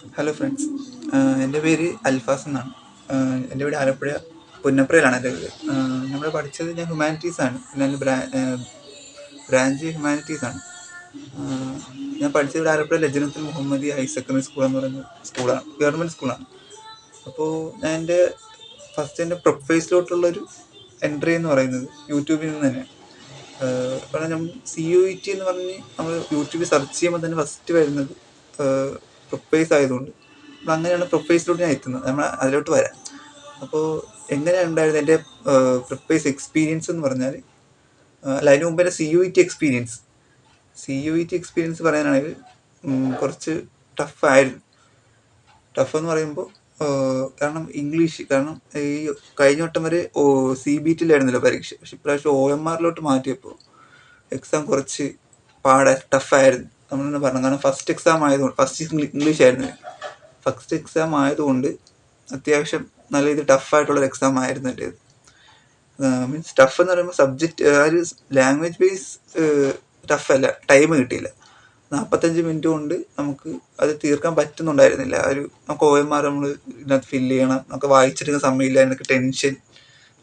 Hello friends എന്റെ പേര് അൽഫാസ് എന്നാണ്. എന്റെ വീട് ആലപ്പുഴ പുന്നപ്രയിലാണ് എന്റെ വീട്. നമ്മൾ പഠിച്ചത് ഞാൻ ഹ്യൂമാനിറ്റീസ് ആണ്. ഞാൻ ബ്രാ ബ്രാഞ്ച് ഹ്യൂമാനിറ്റീസ് ആണ്. ഞാൻ പഠിച്ചത് ഇവിടെ Alappuzha Lajnathul Muhammadiya higher secondary school എന്ന് പറയുന്ന സ്കൂളാണ് ഗവൺമെന്റ് സ്കൂളാണ് അപ്പോൾ ഞാൻ എന്റെ ഫസ്റ്റ് എന്റെ പ്രൊഫൈസിലോട്ടുള്ളൊരു എൻട്രി എന്ന് പറയുന്നത് യൂട്യൂബിൽ നിന്ന് ആഹ് കാരണം നമ്മൾ സി യു ഇ ടി എന്ന് പറഞ്ഞ് നമ്മൾ യൂട്യൂബിൽ സെർച്ച് ചെയ്യുമ്പോൾ തന്നെ ഫസ്റ്റ് വരുന്നത് പ്രൊഫൈസ് ആയതുകൊണ്ട്. അപ്പോൾ അങ്ങനെയാണ് പ്രൊഫൈസിലോട്ട് ഞാൻ എത്തുന്നത്. നമ്മൾ അതിലോട്ട് വരാം. അപ്പോൾ എങ്ങനെയാണ് ഉണ്ടായിരുന്നത് എന്റെ പ്രൊഫൈസ് എക്സ്പീരിയൻസ് എന്ന് പറഞ്ഞാൽ അല്ല അതിന് മുമ്പ് എന്റെ C U E T experience C U E T experience പറയാനാണെങ്കിൽ കുറച്ച് ടഫായിരുന്നു ടഫ് എന്ന് പറയുമ്പോൾ കാരണം ഇംഗ്ലീഷ് കാരണം ഈ കഴിഞ്ഞ വട്ടം വരെ ഓ സി ബി ടിയിലായിരുന്നല്ലോ പരീക്ഷ. പക്ഷെ ഇപ്രാവശ്യം ഒ എം ആറിലോട്ട് മാറ്റിയപ്പോൾ എക്സാം കുറച്ച് പാടാ ടഫായിരുന്നു നമ്മൾ തന്നെ പറഞ്ഞു കാരണം ഫസ്റ്റ് എക്സാം ആയതുകൊണ്ട് ഫസ്റ്റ് ഇംഗ്ലീഷ് ആയിരുന്നു. ഫസ്റ്റ് എക്സാം ആയതുകൊണ്ട് അത്യാവശ്യം നല്ല രീതിയിൽ ടഫായിട്ടുള്ളൊരു എക്സാം ആയിരുന്നു എന്റെ മീൻസ് ടഫ് എന്ന് പറയുമ്പോൾ സബ്ജക്റ്റ് ആ ഒരു ലാംഗ്വേജ് ബേസ് ടഫല്ല ടൈം കിട്ടിയില്ല. നാൽപ്പത്തഞ്ച് മിനിറ്റ് കൊണ്ട് നമുക്ക് അത് തീർക്കാൻ പറ്റുന്നുണ്ടായിരുന്നില്ല. ഒരു നമുക്ക് ഒ എം ആർ നമ്മൾ ഇതിനകത്ത് ഫില്ല് ചെയ്യണം. നമുക്ക് വായിച്ചെടുക്കാൻ സമയമില്ല. എനിക്ക് ടെൻഷൻ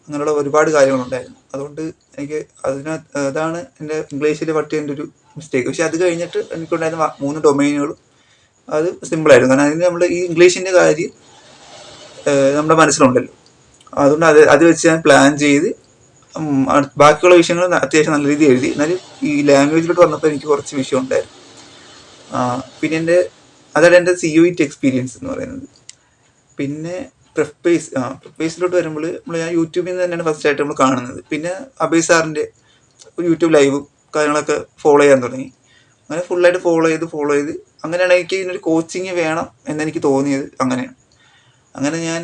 അങ്ങനെയുള്ള ഒരുപാട് കാര്യങ്ങളുണ്ടായിരുന്നു. അതുകൊണ്ട് എനിക്ക് അതിനകത്ത് അതാണ് എന്റെ ഇംഗ്ലീഷിൽ പറ്റിയ എന്റെ ഒരു മിസ്റ്റേക്ക് പക്ഷെ അത് കഴിഞ്ഞിട്ട് എനിക്കുണ്ടായിരുന്ന മൂന്ന് ഡൊമൈനുകൾ അത് സിമ്പിളായിരുന്നു കാരണം അതിന് നമ്മൾ ഈ ഇംഗ്ലീഷിന്റെ കാര്യം നമ്മുടെ മനസ്സിലുണ്ടല്ലോ. അതുകൊണ്ട് അത് അത് വെച്ച് ഞാൻ പ്ലാൻ ചെയ്ത് ബാക്കിയുള്ള വിഷയങ്ങൾ അത്യാവശ്യം നല്ല രീതിയിൽ എഴുതി. എന്നാലും ഈ ലാംഗ്വേജിലോട്ട് വന്നപ്പോൾ എനിക്ക് കുറച്ച് വിഷയം ഉണ്ടായിരുന്നു. പിന്നെ എന്റെ അതാണ് എന്റെ സി യു ഇറ്റ് എക്സ്പീരിയൻസ് എന്ന് പറയുന്നത്. പിന്നെ പ്രിഫേസ് ആ പ്രിഫേസിലോട്ട് വരുമ്പോൾ നമ്മൾ ഞാൻ യൂട്യൂബിൽ നിന്ന് തന്നെയാണ് ഫസ്റ്റ് ആയിട്ട് നമ്മൾ കാണുന്നത്. പിന്നെ അബേ സാറിന്റെ യൂട്യൂബ് ലൈവും കാര്യങ്ങളൊക്കെ ഫോളോ ചെയ്യാൻ തുടങ്ങി. അങ്ങനെ ഫുള്ളായിട്ട് ഫോളോ ചെയ്ത് ഫോളോ ചെയ്ത്. അങ്ങനെയാണ് എനിക്ക് ഇതിനൊരു കോച്ചിങ് വേണം എന്നെനിക്ക് തോന്നിയത് അങ്ങനെയാണ്. അങ്ങനെ ഞാൻ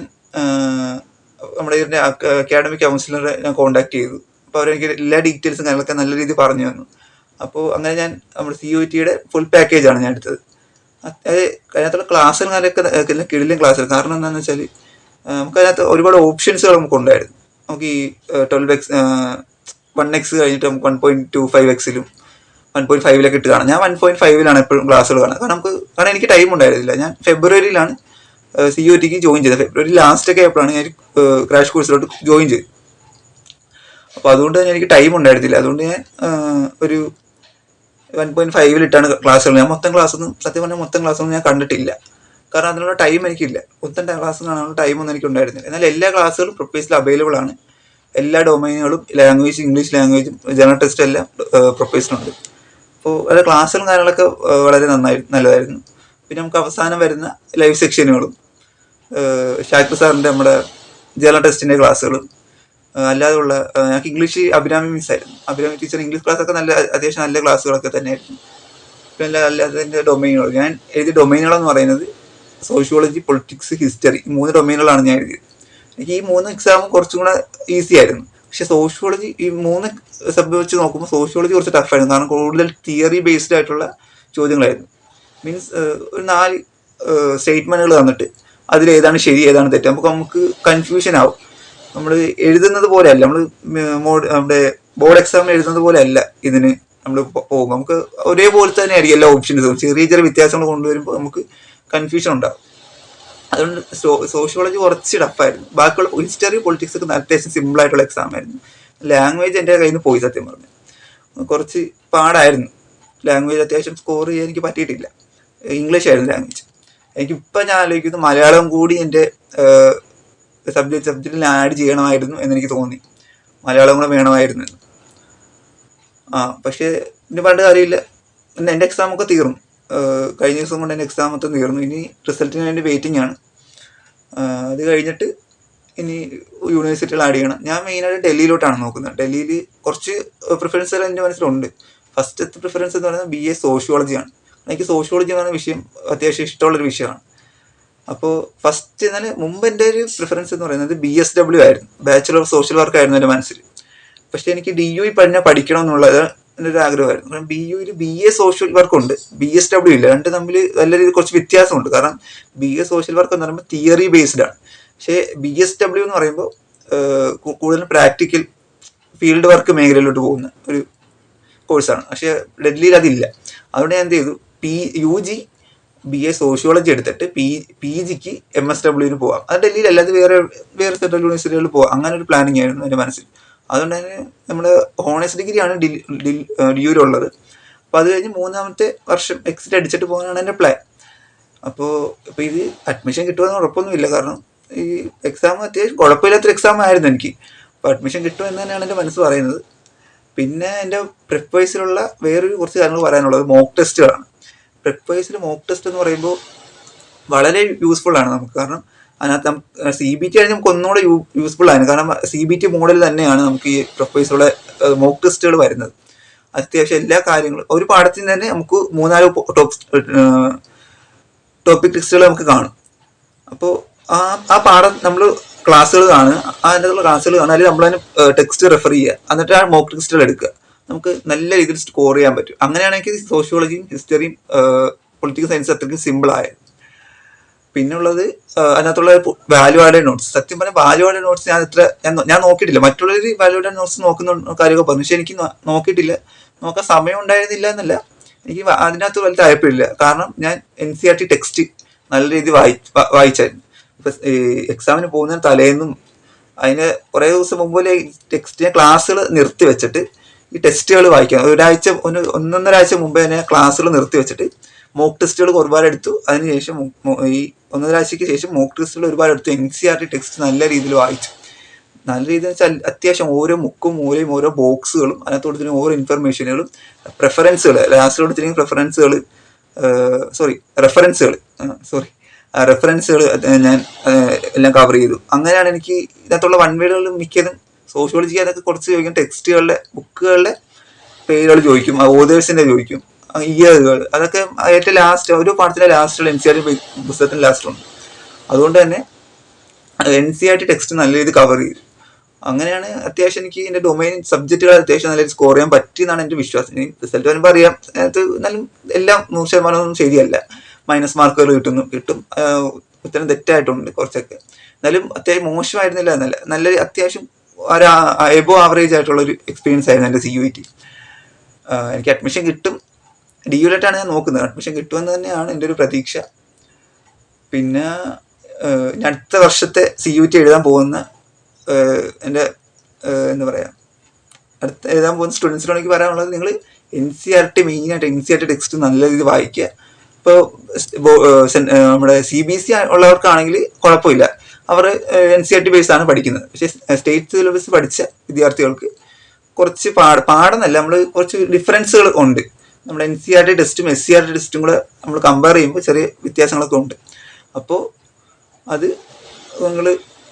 നമ്മുടെ ഇതിന്റെ അക്കാഡമിക് കൗൺസിലറെ ഞാൻ കോൺടാക്ട് ചെയ്തു. അപ്പോൾ അവരെനിക്ക് എല്ലാ ഡീറ്റെയിൽസും കാര്യങ്ങളൊക്കെ നല്ല രീതിയിൽ പറഞ്ഞു തന്നു. അപ്പോൾ അങ്ങനെ ഞാൻ നമ്മുടെ സി ഒ ടിയുടെ ഫുൾ പാക്കേജാണ് ഞാൻ എടുത്തത്. അതായത് അതിനകത്തുള്ള ക്ലാസ്സുകൾ കാര്യമൊക്കെ കിടിലും ക്ലാസ്സുകൾ കാരണം എന്താണെന്ന് വെച്ചാൽ നമുക്കതിനകത്ത് ഒരുപാട് ഓപ്ഷൻസുകൾ നമുക്ക് ഉണ്ടായിരുന്നു. നമുക്ക് ഈ ട്വൽവ് എക്സ് എക്സ് കഴിഞ്ഞിട്ട് നമുക്ക് വൺ പോയിന്റ് ടു ഫൈവ് എക്സിലും വൺ പോയിന്റ് ഫൈവിലൊക്കെ ഇട്ട് കാണാം. ഞാൻ വൺ പോയിന്റ് ഫൈവിലാണ് എപ്പോഴും ക്ലാസ്സുകൾ കാണുക കാരണം നമുക്ക് കാരണം എനിക്ക് ടൈം ഉണ്ടായിരുന്നില്ല. ഞാൻ ഫെബ്രുവരിയിലാണ് സി ഒ ടിക്ക് ജോയിൻ ചെയ്തത്. ഫെബ്രുവരി ലാസ്റ്റ് ഒക്കെ ആയപ്പോഴാണ് ഞാൻ ക്രാഷ് കോഴ്സിലോട്ട് ജോയിൻ ചെയ്തത്. അപ്പോൾ അതുകൊണ്ട് തന്നെ എനിക്ക് ടൈം ഉണ്ടായിരുന്നില്ല. അതുകൊണ്ട് ഞാൻ ഒരു വൺ പോയിന്റ് ഫൈവിലിട്ടാണ് ക്ലാസ്സുകൾ ഞാൻ മൊത്തം ക്ലാസ്സൊന്നും സത്യം പറഞ്ഞാൽ മൊത്തം ക്ലാസ്സൊന്നും ഞാൻ കണ്ടിട്ടില്ല. കാരണം അതിനുള്ള ടൈം എനിക്കില്ല. മൊത്തം ക്ലാസ് കാണാനുള്ള ടൈമൊന്നും എനിക്ക് ഉണ്ടായിരുന്നില്ല എന്നാൽ എല്ലാ ക്ലാസ്സുകളും പ്രൊപ്പേസിൽ അവൈലബിൾ ആണ്. എല്ലാ ഡൊമൈനുകളും ലാംഗ്വേജ് ഇംഗ്ലീഷ് ലാംഗ്വേജും ജനറൽ ടെസ്റ്റ് എല്ലാം പ്രൊഫഷനുണ്ട് അപ്പോൾ അത് ക്ലാസ്സുകളും കാര്യങ്ങളൊക്കെ വളരെ നന്നായി നല്ലതായിരുന്നു. പിന്നെ നമുക്ക് അവസാനം വരുന്ന ലൈവ് സെക്ഷനുകളും ഷാക്കിർ സാറിന്റെ നമ്മുടെ ജനറൽ ടെസ്റ്റിന്റെ ക്ലാസ്സുകളും അല്ലാതെയുള്ള ഞങ്ങൾക്ക് ഇംഗ്ലീഷ് അഭിരാമി മിസ്സായിരുന്നു അഭിരാമി ടീച്ചർ ഇംഗ്ലീഷ് ക്ലാസ്സൊക്കെ നല്ല അത്യാവശ്യം നല്ല ക്ലാസ്സുകളൊക്കെ തന്നെയായിരുന്നു. പിന്നെ അല്ലാതെ എന്റെ ഡൊമൈനുകൾ ഞാൻ എഴുതിയ ഡൊമൈനുകളെന്ന് പറയുന്നത് സോഷ്യോളജി പൊളിറ്റിക്സ് ഹിസ്റ്ററി മൂന്ന് ഡൊമൈനുകളാണ് ഞാൻ എഴുതിയത്. എനിക്ക് ഈ മൂന്ന് എക്സാം കുറച്ചും കൂടെ ഈസി ആയിരുന്നു. പക്ഷെ സോഷ്യോളജി ഈ മൂന്ന് സബ് വെച്ച് നോക്കുമ്പോൾ സോഷ്യോളജി കുറച്ച് ടഫായിരുന്നു കാരണം കൂടുതൽ തിയറി ബേസ്ഡ് ആയിട്ടുള്ള ചോദ്യങ്ങളായിരുന്നു. മീൻസ് ഒരു നാല് സ്റ്റേറ്റ്മെന്റുകൾ തന്നിട്ട് അതിൽ ഏതാണ് ശരി ഏതാണ് തെറ്റ്. അപ്പോൾ നമുക്ക് കൺഫ്യൂഷൻ ആവും. നമ്മൾ എഴുതുന്നത് പോലെയല്ല. നമ്മൾ മോഡ് നമ്മുടെ ബോർഡ് എക്സാമിന് എഴുതുന്നത് പോലെയല്ല ഇതിന് നമ്മൾ പോകും. നമുക്ക് ഒരേപോലെ തന്നെ ആയിരിക്കും എല്ലാ ഓപ്ഷൻസും ചെറിയ ചെറിയ വ്യത്യാസങ്ങൾ കൊണ്ടുവരുമ്പോൾ നമുക്ക് കൺഫ്യൂഷൻ ഉണ്ടാവും. അതുകൊണ്ട് സോഷ്യോളജി കുറച്ച് ടഫായിരുന്നു ബാക്കിയുള്ള ഹിസ്റ്ററി പൊളിറ്റിക്സ് ഒക്കെ അത്യാവശ്യം സിമ്പിൾ ആയിട്ടുള്ള എക്സാം ആയിരുന്നു. ലാംഗ്വേജ് എന്റെ കയ്യിൽ നിന്ന് പോയി സത്യം പറഞ്ഞു. കുറച്ച് പാടായിരുന്നു. ലാംഗ്വേജ് അത്യാവശ്യം സ്കോർ ചെയ്യാൻ എനിക്ക് പറ്റിയിട്ടില്ല. ഇംഗ്ലീഷ് ആയിരുന്നു ലാംഗ്വേജ് എനിക്കിപ്പോൾ ഞാൻ ആലോചിക്കുന്നു മലയാളം കൂടി എന്റെ സബ്ജക്ട് സബ്ജക്റ്റിൽ ആഡ് ചെയ്യണമായിരുന്നു എന്നെനിക്ക് തോന്നി. മലയാളം കൂടെ വേണമായിരുന്നു ആ പക്ഷേ ഇനി പണ്ട് കാര്യമില്ല. പിന്നെ എന്റെ എക്സാമൊക്കെ തീർന്നു. കഴിഞ്ഞ ദിവസം കൊണ്ട് എന്റെ എക്സാം മൊത്തം തീർന്നു. ഇനി റിസൾട്ടിന് വേണ്ടി വെയിറ്റിംഗ് ആണ്. അത് കഴിഞ്ഞിട്ട് ഇനി യൂണിവേഴ്സിറ്റികൾ ആഡ് ചെയ്യണം. ഞാൻ മെയിനായിട്ട് ഡൽഹിയിലോട്ടാണ് നോക്കുന്നത്. ഡൽഹിയിൽ കുറച്ച് പ്രിഫറൻസുകൾ എന്റെ മനസ്സിലുണ്ട്. ഫസ്റ്റത്തെ പ്രിഫറൻസ് എന്ന് പറയുന്നത് ബി എ സോഷ്യോളജിയാണ് എനിക്ക് സോഷ്യോളജി എന്ന് പറയുന്ന വിഷയം അത്യാവശ്യം ഇഷ്ടമുള്ളൊരു വിഷയമാണ്. അപ്പോൾ ഫസ്റ്റ് എന്നാൽ മുമ്പ് എന്റെ ഒരു പ്രിഫറൻസ് എന്ന് പറയുന്നത് ബി എസ് ഡബ്ല്യു ആയിരുന്നു. ബാച്ചുലർ ഓഫ് സോഷ്യൽ വർക്ക് ആയിരുന്നു എന്റെ മനസ്സിൽ. പക്ഷേ എനിക്ക് ഡി യു പറഞ്ഞ പഠിക്കണം എന്നുള്ളത് എന്റെ ഒരു ആഗ്രഹമായിരുന്നു കാരണം ബി യുയിൽ ബി എ സോഷ്യൽ വർക്ക് ഉണ്ട്. ബി എസ് ഡബ്ല്യു ഇല്ല. രണ്ട് തമ്മിൽ നല്ല രീതിയിൽ കുറച്ച് വ്യത്യാസമുണ്ട്. കാരണം ബി എ സോഷ്യൽ വർക്ക് എന്ന് പറയുമ്പോൾ തിയറി ബേസ്ഡ് ആണ്. പക്ഷേ ബി എസ് ഡബ്ല്യു എന്ന് പറയുമ്പോൾ കൂടുതലും പ്രാക്ടിക്കൽ ഫീൽഡ് വർക്ക് മേഖലയിലോട്ട് പോകുന്ന ഒരു കോഴ്സാണ് പക്ഷേ ഡൽഹിയിൽ അതില്ല. അതുകൊണ്ട് ഞാൻ എന്ത് ചെയ്തു? P U G B A sociology എടുത്തിട്ട് പി പി ജിക്ക് എം എസ് ഡബ്ല്യുവിന് പോവാം. അത് ഡൽഹിയിൽ അല്ലാതെ വേറെ വേറെ സെൻട്രൽ യൂണിവേഴ്സിറ്റികളിൽ പോവാം. അങ്ങനെ ഒരു പ്ലാനിങ് ആയിരുന്നു എന്റെ മനസ്സിൽ. അതുകൊണ്ട് തന്നെ നമ്മൾ ഹോണേഴ്സ് ഡിഗ്രിയാണ് ഡി ഡിയൂരുള്ളത്. അപ്പോൾ അത് കഴിഞ്ഞ് മൂന്നാമത്തെ വർഷം എക്സിറ്റ് അടിച്ചിട്ട് പോകാനാണ് എന്റെ പ്ലാൻ അപ്പോൾ ഇപ്പോൾ ഇത് അഡ്മിഷൻ കിട്ടുമെന്ന് ഉറപ്പൊന്നുമില്ല. കാരണം ഈ എക്സാം അത്യാവശ്യം കുഴപ്പമില്ലാത്തൊരു എക്സാം ആയിരുന്നു എനിക്ക്. അപ്പോൾ അഡ്മിഷൻ കിട്ടുമെന്ന് തന്നെയാണ് എന്റെ മനസ്സ് പറയുന്നത്. പിന്നെ എന്റെ പ്രിപ്പ് വൈസിലുള്ള വേറൊരു കുറച്ച് കാര്യങ്ങൾ പറയാനുള്ളത്. മോക്ക് ടെസ്റ്റുകളാണ് പ്രിപ്പ് മോക്ക് ടെസ്റ്റ് എന്ന് പറയുമ്പോൾ വളരെ യൂസ്ഫുൾ ആണ് നമുക്ക്. കാരണം അതിനകത്ത് നമുക്ക് സി ബി ടി ആണെങ്കിൽ നമുക്ക് ഒന്നുകൂടെ യൂസ്ഫുൾ ആണ്. കാരണം സി ബി ടി മോഡൽ തന്നെയാണ് നമുക്ക് ഈ പ്രൊഫൈസറുടെ മോക്ക് ടെസ്റ്റുകൾ വരുന്നത്. അത്യാവശ്യം എല്ലാ കാര്യങ്ങളും ഒരു പാഠത്തിന് തന്നെ നമുക്ക് മൂന്നാൽ ടോപ്പ് ടോപ്പിക് ടെസ്റ്റുകൾ നമുക്ക് കാണും. അപ്പോൾ ആ ആ പാഠം നമ്മൾ ക്ലാസ്സുകൾ കാണുക അതിന്റെ ക്ലാസ്സുകൾ കാണുക അല്ലെങ്കിൽ നമ്മൾ അതിന് ടെക്സ്റ്റ് റെഫർ ചെയ്യുക എന്നിട്ട് ആ മോക്ക് ടെക്സ്റ്റുകൾ എടുക്കുക. നമുക്ക് നല്ല രീതിയിൽ സ്കോർ ചെയ്യാൻ പറ്റും. അങ്ങനെയാണെങ്കിൽ സോഷ്യോളജിയും ഹിസ്റ്ററിയും പൊളിറ്റിക്കൽ സയൻസ് അത്രയ്ക്കും സിമ്പിൾ ആയത്. പിന്നെ ഉള്ളത് അതിനകത്തുള്ള വാല്യൂ ആഡഡ് നോട്ട്സ് സത്യം പറഞ്ഞാൽ വാല്യൂ ആഡഡ് നോട്ട്സ് ഞാൻ എത്ര ഞാൻ ഞാൻ നോക്കിയിട്ടില്ല. മറ്റുള്ളവർ വാല്യൂ ആഡഡ് നോട്ട്സ് നോക്കുന്ന കാര്യമൊക്കെ പറഞ്ഞു. പക്ഷെ എനിക്ക് നോക്കിയിട്ടില്ല. നോക്കാൻ സമയം ഉണ്ടായിരുന്നില്ല എന്നല്ല. എനിക്ക് അതിനകത്ത് വലിയ താല്പര്യമില്ല. കാരണം ഞാൻ N C R T text നല്ല രീതി വായി വായിച്ചായിരുന്നു. ഇപ്പൊ എക്സാമിന് പോകുന്ന തലേന്നും അതിന് കുറേ ദിവസം മുമ്പിലെ ടെക്സ്റ്റ് ക്ലാസ്സുകൾ നിർത്തി വെച്ചിട്ട് ഈ ടെസ്റ്റുകൾ വായിക്കാം ഒരാഴ്ച ഒന്ന് ഒന്നൊന്നര ആഴ്ച മുമ്പേ തന്നെ ക്ലാസ്സുകൾ നിർത്തി വെച്ചിട്ട് മോക്ക് ടെസ്റ്റുകൾ ഒരുപാട് എടുത്തു. അതിനുശേഷം ഈ ഒന്നര ആഴ്ചയ്ക്ക് ശേഷം മോക്ക് ടെസ്റ്റുകൾ ഒരുപാട് എടുത്തു. N C R T text നല്ല രീതിയിൽ വായിച്ചു. നല്ല രീതിയിൽ വെച്ചാൽ അത്യാവശ്യം ഓരോ മുക്കും മൂലയും ഓരോ ബോക്സുകളും അതിനകത്ത് ഓരോ ഇൻഫർമേഷനുകളും പ്രിഫറൻസുകൾ ലാസ്റ്റ് കൊടുത്തിരിക്കുന്ന പ്രിഫറൻസുകൾ സോറി റെഫറൻസുകൾ സോറി റെഫറൻസുകൾ ഞാൻ എല്ലാം കവർ ചെയ്തു. അങ്ങനെയാണ് എനിക്ക് ഇതിനകത്തുള്ള വൺ വേഡുകൾ മിക്കതും സോഷ്യോളജി അതൊക്കെ കുറച്ച് ചോദിക്കും. ടെക്സ്റ്റുകളുടെ ബുക്കുകളുടെ പേരുകൾ ചോദിക്കും. ഓതേഴ്സിന്റെ ചോദിക്കും. ഇയറുകൾ അതൊക്കെ ഏറ്റവും ലാസ്റ്റ് ഒരു പാഠത്തിലെ ലാസ്റ്റുള്ള എൻ സി ആർ ടി പുസ്തകത്തിന്റെ ലാസ്റ്റുണ്ട് അതുകൊണ്ട് തന്നെ N C R T text നല്ല രീതിയിൽ കവർ ചെയ്തു അങ്ങനെയാണ് അത്യാവശ്യം എനിക്ക് എന്റെ ഡൊമൈൻ സബ്ജക്റ്റുകൾ അത്യാവശ്യം നല്ല സ്കോർ ചെയ്യാൻ പറ്റിയെന്നാണ് എന്റെ വിശ്വാസം. ഇനി റിസൾട്ട് വരുമ്പോൾ അറിയാം. അതിനകത്ത് നല്ല എല്ലാം നൂറ് ശതമാനമൊന്നും ശരിയല്ല. മൈനസ് മാർക്കുകൾ കിട്ടുന്നു കിട്ടും. ഉത്തരം തെറ്റായിട്ടുണ്ട് കുറച്ചൊക്കെ. എന്നാലും അത്യാവശ്യം മോശമായിരുന്നില്ല. എന്നല്ല നല്ല അത്യാവശ്യം ഒരു എബോ ആവറേജ് ആയിട്ടുള്ള ഒരു എക്സ്പീരിയൻസ് ആയിരുന്നു എന്റെ സി യു ടി എനിക്ക് അഡ്മിഷൻ കിട്ടും. ഡി യുലായിട്ടാണ് ഞാൻ നോക്കുന്നത്. അഡ്മിഷൻ കിട്ടുമെന്ന് തന്നെയാണ് എന്റെ ഒരു പ്രതീക്ഷ. പിന്നെ ഞാൻ അടുത്ത വർഷത്തെ സി യു ടി എഴുതാൻ പോകുന്ന എന്റെ എന്താ പറയുക അടുത്ത എഴുതാൻ പോകുന്ന സ്റ്റുഡൻസിനോട് പറയാനുള്ളത് നിങ്ങൾ എൻ സി ആർ ടി മെയിനായിട്ട് N C R T text നല്ല രീതിയിൽ വായിക്കുക. ഇപ്പോൾ നമ്മുടെ സി ബി സി ഉള്ളവർക്കാണെങ്കിൽ കുഴപ്പമില്ല. അവർ N C R T base ആണ് പഠിക്കുന്നത്. പക്ഷേ സ്റ്റേറ്റ് സിലബസ് പഠിച്ച വിദ്യാർത്ഥികൾക്ക് കുറച്ച് പാട പാടുന്നല്ല നമ്മൾ കുറച്ച് ഡിഫറൻസുകൾ ഉണ്ട്. നമ്മുടെ എൻ സി ആർ ടി ടെസ്റ്റും എസ് സി ആർ ടി ടെസ്റ്റും കൂടെ നമ്മൾ കമ്പയർ ചെയ്യുമ്പോൾ ചെറിയ വ്യത്യാസങ്ങളൊക്കെ ഉണ്ട്. അപ്പോൾ അത് നിങ്ങൾ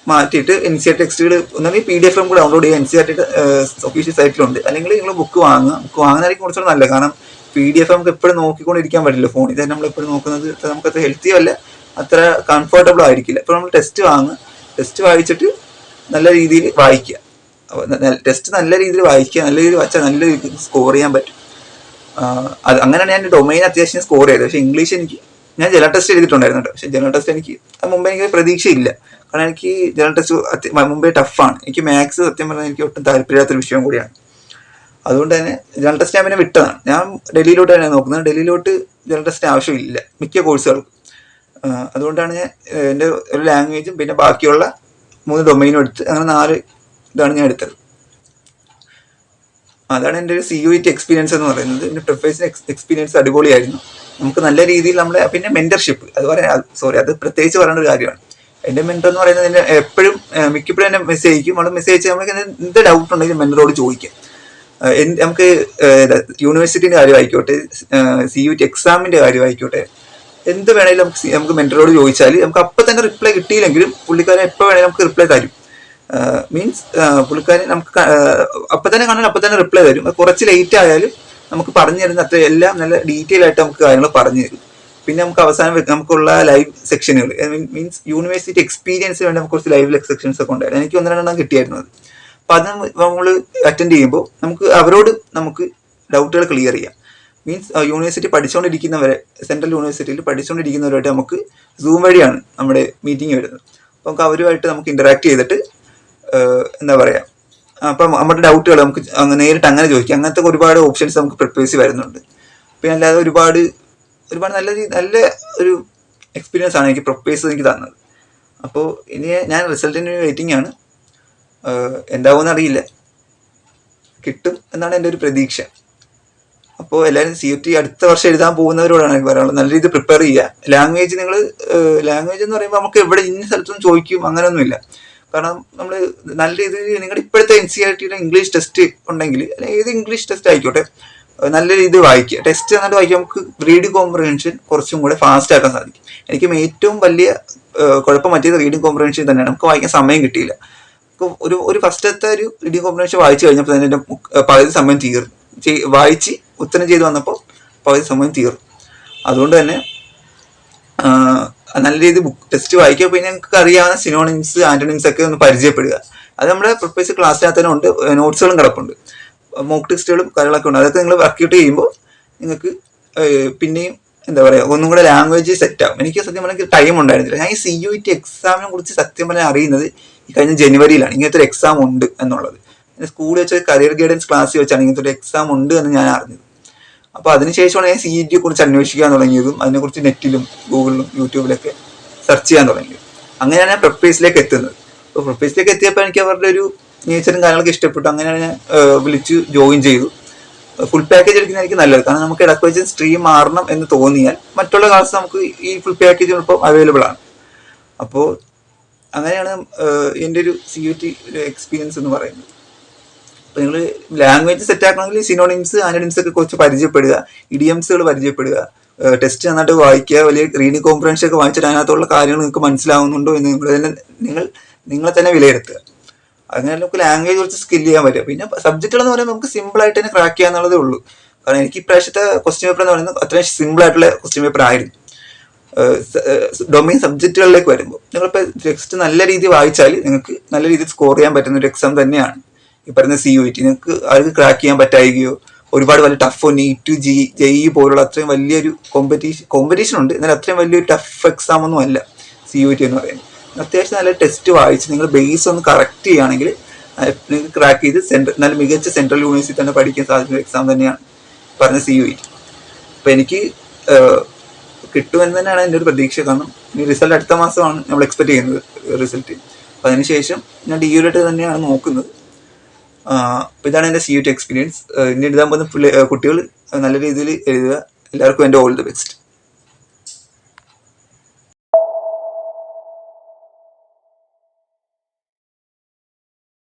മാറ്റിയിട്ട് എൻ സി ആർ ടെക്സ്റ്റുകൾ ഒന്നെങ്കിൽ പി ഡി എഫ് കൂടെ ഡൗൺലോഡ് ചെയ്യുക. N C R T official സൈറ്റിലുണ്ട് അല്ലെങ്കിൽ നിങ്ങൾ ബുക്ക് വാങ്ങുക. ബുക്ക് വാങ്ങുന്നതായിരിക്കും കുറച്ചുകൂടെ നല്ലത്. കാരണം പി ഡി എഫ് നമുക്ക് എപ്പോഴും നോക്കിക്കൊണ്ടിരിക്കാൻ പറ്റില്ല ഫോണിൽ തന്നെ നമ്മൾ എപ്പോഴും നോക്കുന്നത്. നമുക്കത് ഹെൽത്തി അല്ല. അത്ര കംഫർട്ടബിൾ ആയിരിക്കില്ല. അപ്പോൾ നമ്മൾ ടെസ്റ്റ് വാങ്ങുക. ടെസ്റ്റ് വായിച്ചിട്ട് നല്ല രീതിയിൽ വായിക്കുക. ടെസ്റ്റ് നല്ല രീതിയിൽ വായിക്കുക. നല്ല രീതിയിൽ വായിച്ചാൽ നല്ല രീതിയിൽ സ്കോർ ചെയ്യാൻ പറ്റും. അത് അങ്ങനെയാണ് ഞാൻ ഡൊമൈൻ അത്യാവശ്യം സ്കോർ ചെയ്തത്. പക്ഷേ ഇംഗ്ലീഷ് എനിക്ക് ഞാൻ ജനറൽ ടെസ്റ്റ് എഴുതിയിട്ടുണ്ടായിരുന്നു കേട്ടോ. പക്ഷേ ജനറൽ ടെസ്റ്റ് എനിക്ക് മുമ്പേ എനിക്ക് പ്രതീക്ഷയില്ല. കാരണം എനിക്ക് ജനറൽ ടെസ്റ്റ് മുമ്പേ ടഫാണ് എനിക്ക് മാത്സ് സത്യം പറഞ്ഞാൽ എനിക്ക് ഒട്ടും താല്പര്യമില്ലാത്തൊരു വിഷയം കൂടിയാണ്. അതുകൊണ്ട് തന്നെ ജനറൽ ടെസ്റ്റ് ഞാൻ പിന്നെ വിട്ടതാണ്. ഞാൻ ഡൽഹിയിലോട്ട് തന്നെ നോക്കുന്നത്. ഡൽഹിയിലോട്ട് ജനറൽ ടെസ്റ്റിന് ആവശ്യമില്ല. മിക്ക കോഴ്സുകൾക്കും അതുകൊണ്ടാണ് ഞാൻ എന്റെ ഒരു ലാംഗ്വേജും പിന്നെ ബാക്കിയുള്ള മൂന്ന് ഡൊമൈനും എടുത്ത് അങ്ങനെ നാല് ഇതാണ് ഞാൻ എടുത്തത്. അതാണ് എന്റെ ഒരു സി യു ഇറ്റ് എക്സ്പീരിയൻസ് എന്ന് പറയുന്നത്. എന്റെ പ്രൊഫൈസിന് എക്സ്പീരിയൻസ് അടിപൊളിയായിരുന്നു. നമുക്ക് നല്ല രീതിയിൽ നമ്മുടെ പിന്നെ മെന്റർഷിപ്പ് അത് പറയാൻ സോറി അത് പ്രത്യേകിച്ച് പറയേണ്ട ഒരു കാര്യമാണ്. എന്റെ മെന്റർ എന്ന് പറയുന്നത് എന്നെ എപ്പോഴും മിക്കപ്പോഴും എന്നെ മെസ്സേജ് അയക്കും. അവിടെ മെസ്സേജ് അയച്ചാൽ നമുക്ക് എന്ത് ഡൗട്ട് ഉണ്ടെങ്കിലും മെന്ററോട് ചോദിക്കാം. നമുക്ക് യൂണിവേഴ്സിറ്റിന്റെ കാര്യമായിക്കോട്ടെ സി യു ടി എക്സാമിന്റെ കാര്യമായിക്കോട്ടെ എന്ത് വേണേലും നമുക്ക് നമുക്ക് മെന്ററോട് ചോദിച്ചാൽ നമുക്ക് അപ്പം തന്നെ റിപ്ലൈ കിട്ടിയില്ലെങ്കിലും പുള്ളിക്കാരൻ എപ്പോൾ വേണേലും നമുക്ക് റിപ്ലൈ തരും. മീൻസ് പുള്ളിക്കാരി നമുക്ക് അപ്പം തന്നെ കാണാൻ അപ്പം തന്നെ റിപ്ലൈ അത് കുറച്ച് ലേറ്റ് ആയാലും നമുക്ക് പറഞ്ഞു തരുന്ന അത്ര എല്ലാം നല്ല ഡീറ്റെയിൽ ആയിട്ട് നമുക്ക് കാര്യങ്ങൾ പറഞ്ഞു തരും. പിന്നെ നമുക്ക് അവസാനം നമുക്കുള്ള ലൈവ് സെക്ഷനുകൾ മീൻസ് യൂണിവേഴ്സിറ്റി എക്സ്പീരിയൻസ് വേണ്ടി നമുക്ക് കുറച്ച് ലൈവ് സെക്ഷൻസ് ഒക്കെ ഉണ്ടായിരുന്നു. എനിക്ക് ഒന്ന് രണ്ടെണ്ണം കിട്ടിയായിരുന്നു അത്. അപ്പൊ അത് നമ്മൾ അറ്റൻഡ് ചെയ്യുമ്പോൾ നമുക്ക് അവരോട് നമുക്ക് ഡൗട്ടുകൾ ക്ലിയർ ചെയ്യാം. മീൻസ് യൂണിവേഴ്സിറ്റി പഠിച്ചുകൊണ്ടിരിക്കുന്നവരെ സെൻട്രൽ യൂണിവേഴ്സിറ്റിയിൽ പഠിച്ചുകൊണ്ടിരിക്കുന്നവരുമായിട്ട് നമുക്ക് സൂം വഴിയാണ് നമ്മുടെ മീറ്റിംഗ് വരുന്നത്. അപ്പോൾ നമുക്ക് അവരുമായിട്ട് നമുക്ക് ഇന്ററാക്ട് ചെയ്തിട്ട് എന്താ പറയുക അപ്പം നമ്മുടെ ഡൗട്ടുകൾ നമുക്ക് നേരിട്ട് അങ്ങനെ ചോദിക്കാം. അങ്ങനത്തെ ഒരുപാട് ഓപ്ഷൻസ് നമുക്ക് പ്രിപ്പേഴ്സ് വരുന്നുണ്ട്. പിന്നെ അല്ലാതെ ഒരുപാട് ഒരുപാട് നല്ല നല്ല ഒരു എക്സ്പീരിയൻസ് ആണ് എനിക്ക് പ്രൊപ്പേഴ്സ് എനിക്ക് തന്നത്. അപ്പോൾ ഇനി ഞാൻ റിസൾട്ടിന് വെയിറ്റിംഗ് ആണ്. എന്താവുമെന്ന് അറിയില്ല. കിട്ടും എന്നാണ് എന്റെ ഒരു പ്രതീക്ഷ. അപ്പോൾ എല്ലാവരും സി ടി അടുത്ത വർഷം എഴുതാൻ പോകുന്നവരോടാണ് എനിക്ക് പറയാനുള്ളത്. നല്ല രീതിയിൽ പ്രിപ്പയർ ചെയ്യുക. ലാംഗ്വേജ് നിങ്ങൾ ലാംഗ്വേജ് എന്ന് പറയുമ്പോൾ നമുക്ക് എവിടെ ഇന്ന സ്ഥലത്തും ചോദിക്കും. അങ്ങനെയൊന്നുമില്ല. കാരണം നമ്മൾ നല്ല രീതിയിൽ നിങ്ങളുടെ ഇപ്പോഴത്തെ എൻ സി ആർ ടിയുടെ ഇംഗ്ലീഷ് ടെസ്റ്റ് ഉണ്ടെങ്കിൽ അല്ലെങ്കിൽ ഏത് ഇംഗ്ലീഷ് ടെസ്റ്റ് ആയിക്കോട്ടെ നല്ല രീതിയിൽ വായിക്കുക ടെസ്റ്റ് എന്നിട്ട് വായിക്കുക നമുക്ക് റീഡിംഗ് കോംപ്രഹെൻഷൻ കുറച്ചും കൂടെ ഫാസ്റ്റ് ആക്കാൻ സാധിക്കും. എനിക്ക് ഏറ്റവും വലിയ കുഴപ്പം പറ്റിയത് റീഡിംഗ് കോംപ്രഹെൻഷൻ തന്നെയാണ്. നമുക്ക് വായിക്കാൻ സമയം കിട്ടിയില്ല. ഒരു ഒരു ഫസ്റ്റത്തെ ഒരു റീഡിംഗ് കോംപ്രഹെൻഷൻ വായിച്ചു കഴിഞ്ഞപ്പോൾ തന്നെ എന്റെ പകുതി സമയം തീർന്നു വായിച്ച് ഉത്തരം ചെയ്ത് വന്നപ്പോൾ പകുതി സമയം തീർന്നു. അതുകൊണ്ട് തന്നെ നല്ല രീതിയിൽ ബുക്ക് ടെസ്റ്റ് വായിക്കുക. പിന്നെ നിങ്ങൾക്ക് അറിയാവുന്ന സിനോണിംസ് ആന്റണിംസ് ഒക്കെ ഒന്ന് പരിചയപ്പെടുക. അത് നമ്മുടെ പ്രിപ്പേഴ്സ് ക്ലാസ്സിനകത്ത് തന്നെ ഉണ്ട്. നോട്ട്സുകളും കിടപ്പുണ്ട്. മോക്ക് ടെസ്റ്റുകളും കാര്യങ്ങളൊക്കെ ഉണ്ട്. അതൊക്കെ നിങ്ങൾ വർക്കൗട്ട് ചെയ്യുമ്പോൾ നിങ്ങൾക്ക് പിന്നെയും എന്താ പറയുക ഒന്നും കൂടെ ലാംഗ്വേജ് സെറ്റ് ആവും. എനിക്ക് സത്യം പറഞ്ഞാൽ ടൈം ഉണ്ടായിരുന്നില്ല. ഞാൻ ഈ സി യു ടി എക്സാമിനെ കുറിച്ച് സത്യം പറഞ്ഞാൽ അറിയുന്നത് ഈ കഴിഞ്ഞ ജനുവരിയിലാണ്. ഇങ്ങനത്തെ ഒരു എക്സാം ഉണ്ട് എന്നുള്ളത്. സ്കൂളിൽ വെച്ച് കരിയർ ഗൈഡൻസ് ക്ലാസ്സിൽ വെച്ചാണ് ഇങ്ങനത്തെ ഒരു എക്സാം ഉണ്ട് എന്ന് ഞാൻ അറിഞ്ഞത്. അപ്പോൾ അതിനുശേഷമാണ് ഞാൻ സി ടിയെ കുറിച്ച് അന്വേഷിക്കാൻ തുടങ്ങിയതും അതിനെക്കുറിച്ച് നെറ്റിലും ഗൂഗിളിലും യൂട്യൂബിലൊക്കെ സെർച്ച് ചെയ്യാൻ തുടങ്ങിയത്. അങ്ങനെയാണ് ഞാൻ പ്രൊപ്പേഴ്സിലേക്ക് എത്തുന്നത്. അപ്പോൾ പ്രൊപ്പേഴ്സിലേക്ക് എത്തിയപ്പോൾ എനിക്ക് അവരുടെ ഒരു നേച്ചറും കാര്യങ്ങളൊക്കെ ഇഷ്ടപ്പെട്ടു. അങ്ങനെയാണ് ഞാൻ വിളിച്ച് ജോയിൻ ചെയ്തു. ഫുൾ പാക്കേജ് എടുക്കുന്ന എനിക്ക് നല്ലത്. കാരണം നമുക്ക് ഇടയ്ക്ക് വെച്ച് സ്ട്രീം മാറണം എന്ന് തോന്നിയാൽ മറ്റുള്ള കാലത്ത് നമുക്ക് ഈ ഫുൾ പാക്കേജ് ഇപ്പോൾ അവൈലബിൾ ആണ്. അപ്പോൾ അങ്ങനെയാണ് എന്റെ ഒരു സി യു ടി എക്സ്പീരിയൻസ് എന്ന് പറയുന്നത്. അപ്പോൾ നിങ്ങൾ ലാംഗ്വേജ് സെറ്റ് ആക്കണമെങ്കിൽ സിനോണിംസ് ആനോണിംസ് ഒക്കെ കുറച്ച് പരിചയപ്പെടുക. ഇഡിയംസുകൾ പരിചയപ്പെടുക. ടെസ്റ്റ് നന്നായിട്ട് വായിക്കുക. വലിയ റീഡിങ് കോൺഫറൻസ് ഒക്കെ വായിച്ചിട്ട് അതിനകത്തുള്ള കാര്യങ്ങൾ നിങ്ങൾക്ക് മനസ്സിലാവുന്നുണ്ടോ എന്ന് നിങ്ങൾ തന്നെ നിങ്ങൾ നിങ്ങളെ തന്നെ വിലയിരുത്തുക. അങ്ങനെ നമുക്ക് ലാംഗ്വേജ് കുറച്ച് സ്കിൽ ചെയ്യാൻ പറ്റും. പിന്നെ സബ്ജക്റ്റുകൾ എന്ന് പറയുമ്പോൾ നമുക്ക് സിമ്പിൾ ആയിട്ട് തന്നെ ക്രാക്ക് ചെയ്യാന്നുള്ളതേ ഉള്ളൂ. കാരണം എനിക്ക് ഇപ്രാവശ്യത്തെ ക്വസ്റ്റ്യൻ പേപ്പർ എന്ന് പറയുന്നത് അത്രയും സിമ്പിൾ ആയിട്ടുള്ള ക്വസ്റ്റ്യൻ പേപ്പർ ആയിരുന്നു. ഡൊമൈൻ സബ്ജക്റ്റുകളിലേക്ക് വരുമ്പോൾ നിങ്ങളിപ്പോൾ ടെക്സ്റ്റ് നല്ല രീതിയിൽ വായിച്ചാൽ നിങ്ങൾക്ക് നല്ല രീതിയിൽ സ്കോർ ചെയ്യാൻ പറ്റുന്ന ഒരു എക്സാം തന്നെയാണ്. ഈ പറയുന്ന സി യു ടി നിങ്ങൾക്ക് ആർക്ക് ക്രാക്ക് ചെയ്യാൻ പറ്റായികയോ? ഒരുപാട് വലിയ ടഫോ നീറ്റ് ജി ജെഇ പോലുള്ള അത്രയും വലിയൊരു കോമ്പറ്റീഷൻ കോമ്പറ്റീഷൻ ഉണ്ട്. എന്നാൽ അത്രയും വലിയൊരു ടഫ് എക്സാം ഒന്നും അല്ല സി യു ടി എന്ന് പറയുന്നത്. അത്യാവശ്യം നല്ല ടെസ്റ്റ് വായിച്ച് നിങ്ങൾ ബേസ് ഒന്ന് കറക്റ്റ് ചെയ്യുകയാണെങ്കിൽ നിങ്ങൾക്ക് ക്രാക്ക് ചെയ്ത് സെൻട്രൽ നല്ല മികച്ച സെൻട്രൽ യൂണിവേഴ്സിറ്റി തന്നെ പഠിക്കാൻ സാധിക്കുന്ന എക്സാം തന്നെയാണ് പറഞ്ഞ സി യു ടി അപ്പോൾ എനിക്ക് കിട്ടുമെന്ന് തന്നെയാണ് എന്റെ ഒരു പ്രതീക്ഷ. കാരണം ഇനി റിസൾട്ട് അടുത്ത മാസമാണ് നമ്മൾ എക്സ്പെക്ട് ചെയ്യുന്നത് റിസൾട്ട് അപ്പം അതിനുശേഷം ഞാൻ ഡി യുലായിട്ട് തന്നെയാണ് നോക്കുന്നത്. അപ്പോൾ ഇതാണ് എന്റെ സി യു ടി എക്സ്പീരിയൻസ് ഇനി എഴുതാൻ പോകുന്ന കുട്ടികൾ നല്ല രീതിയിൽ എഴുതുക. എല്ലാവർക്കും എന്റെ ഓൾ ദി ബെസ്റ്റ്